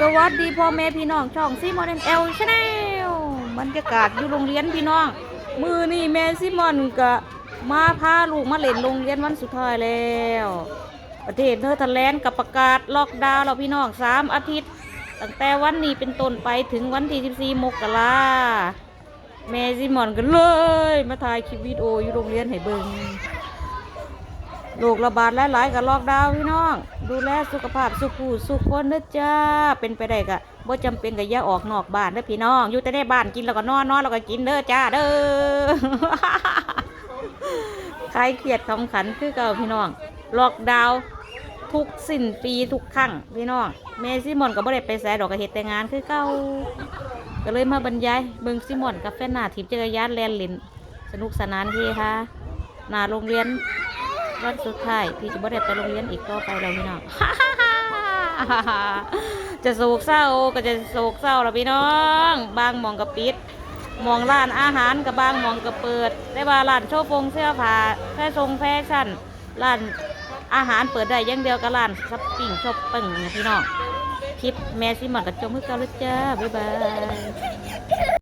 สวัสดีพ่อแม่พี่น้องช่องซีมอนเอลชาแนลบรรยากาศอยู่โรงเรียนพี่น้อง มือนี่แม่ซิมอนก็มาพาลูกมาเล่นโรงเรียนวันสุดท้ายแล้ว ประเทศเนอร์แลนด์กับประกาศล็อกดาวน์แล้วพี่น้องสามอาทิตย์ ตั้งแต่วันนี้เป็นต้นไปถึงวันที่14มกราแม่ซิมอนกันเลย มาถ่ายคลิปวิดีโออยู่โรงเรียนให้เบิ่ง โรคระบาดหลายๆกับล็อกดาวน์พี่น้อง ดูแลสุขภาพสุขผู้สุขคนเด้อจ้า เป็นไปได้กะบ่จำเป็นกับอย่าออกนอกบ้านเด้อพี่น้อง อยู่แต่ในบ้านกินแล้วก็นอนนอนแล้วก็กินเด้อจ้าเด้อใครเครียดคำขันคือเก่าพี่น้อง ล็อกดาวน์ทุกสิ้นปีทุกครั้งพี่น้องเมซิมอนก็บ่ได้ไปแสดอกกระเฮ็ดแต่งานคือเก่าก็เลยมาบรรยายเบิงซิมอนกับแฟนหน้าทิพย์จักรยานแลนลินสนุกสนานเฮฮาหน้าโรงเรียน วันสุดท้ายพี่จะบ่ได้ไปโรงเรียนอีกต่อไปแล้วพี่น้องจะโศกเศร้าก็จะโศกเศร้าแล้วพี่น้อง บางหมองก็ปิดหมองร้านอาหารกับบางหมองก็เปิดแต่ว่าร้านโชว์ฟงเสื้อผ้าแฟชั่นแฟชั่นร้านอาหารเปิดได้ย่างเดียวกับร้านช้อปปิ้งช้อปปิ้งพี่น้องคลิปแม่ซิมอนกับจมือเกาเลยจ้าบ๊ายบาย